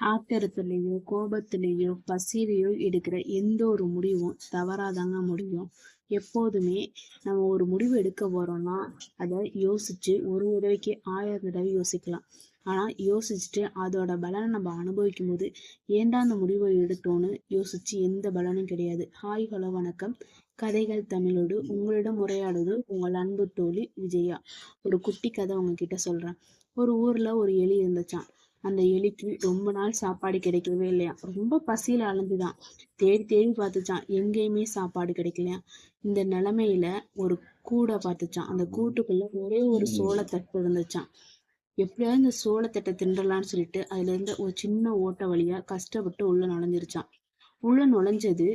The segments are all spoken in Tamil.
ஆத்திரத்திலேயோ கோபத்திலேயோ பசியிலையோ எடுக்கிற எந்த ஒரு முடிவும் தவறாதாங்க முடியும். எப்போதுமே நம்ம ஒரு முடிவு எடுக்க போறோம்னா அதை யோசிச்சு ஒரு தடவைக்கு ஆயிரம் தடவை யோசிக்கலாம். ஆனா யோசிச்சுட்டு அதோட பலனை நம்ம அனுபவிக்கும் போது ஏண்டா அந்த முடிவை எடுத்தோன்னு யோசிச்சு எந்த பலனும் கிடையாது. ஹாய் ஹலோ வணக்கம். கதைகள் தமிழோடு உங்களிடம் உரையாடுவது உங்கள் அன்பு தோழி விஜயா. ஒரு குட்டி கதை உங்ககிட்ட சொல்றேன். ஒரு ஊர்ல ஒரு எலி இருந்துச்சான் அந்த எலிக்கு ரொம்ப நாள் சாப்பாடு கிடைக்கவே இல்லையா ரொம்ப பசியில அலைஞ்சுதான் தேடி தேடி பார்த்துச்சான் எங்கேயுமே சாப்பாடு கிடைக்கலையா? இந்த நிலைமையில ஒரு கூடை பார்த்துச்சான் அந்த கூட்டுக்குள்ள ஒரே ஒரு சோளத்தட்டு இருந்துச்சான் எப்படியாவது இந்த சோளத்தட்டை தின்றலாம்னு சொல்லிட்டு அதுல இருந்த ஒரு சின்ன ஓட்ட வழியா கஷ்டப்பட்டு உள்ள நுழைஞ்சிருச்சான் உள்ள நுழைஞ்சது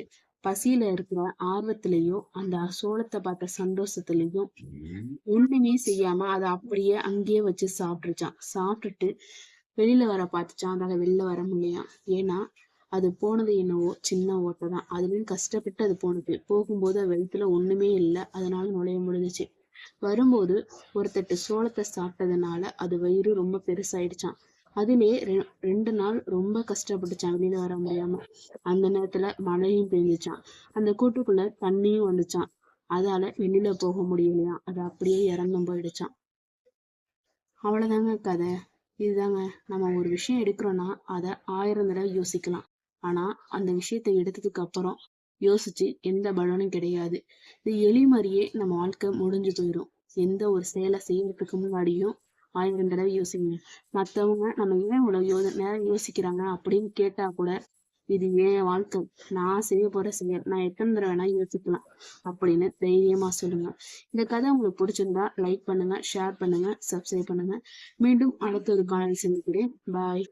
பசியில இருக்கிற ஆர்வத்திலையும் அந்த சோளத்தை பார்த்த சந்தோஷத்துலயும் ஒண்ணுமே செய்யாம அதை அப்படியே அங்கேயே வச்சு சாப்பிட்டுருச்சான் சாப்பிட்டுட்டு வெளியில வர பார்த்துச்சான் அதனால வெளில வர முடியும் ஏன்னா அது போனது என்னவோ சின்ன ஓட்டை தான். அதுலயும் கஷ்டப்பட்டு அது போனது. போகும்போது அது வயிற்றுல ஒண்ணுமே இல்லை. அதனால நுழைய முடிஞ்சிச்சு. வரும்போது ஒரு தட்டு சோளத்தை சாப்பிட்டதுனால அது வயிறு ரொம்ப பெருசாயிடுச்சான் அதுலயே ரெ ரெண்டு நாள் ரொம்ப கஷ்டப்பட்டுச்சான் வெளியில வர முடியாம. அந்த நேரத்துல மழையும் பெஞ்சுச்சான் அந்த கூட்டுக்குள்ள தண்ணியும் வந்துச்சான் அதால வெளியில போக முடியலையா? அது அப்படியே இறந்தும் போயிடுச்சான் அவ்வளவுதாங்க கதை. இதுதாங்க. நம்ம ஒரு விஷயம் எடுக்கிறோன்னா அதை ஆயிரம் தடவை யோசிக்கலாம். ஆனா அந்த விஷயத்தை எடுத்ததுக்கு அப்புறம் யோசிச்சு எந்த பலனும் கிடையாது. இது எலி மாதிரியே நம்ம வாழ்க்கை முடிஞ்சு போயிடும் எந்த ஒரு செயலை செய்யறதுக்கு முன்னாடியும் ஆயிரம் தடவை யோசிங்க. மத்தவங்க நம்ம ஏன் இவ்வளவு யோ நேரம் யோசிக்கிறாங்க அப்படின்னு கேட்டா கூட இது என் வாழ்க்கை நான் செய்ய போற செயல். நான் எத்தனை தடவை வேணா யோசிக்கலாம் அப்படின்னு தைரியமா சொல்லுங்க. இந்த கதை உங்களுக்கு பிடிச்சிருந்தா லைக் பண்ணுங்க ஷேர் பண்ணுங்க சப்ஸ்கிரைப் பண்ணுங்க. மீண்டும் அடுத்த ஒரு காலையில் சந்திக்கிறேன். பாய்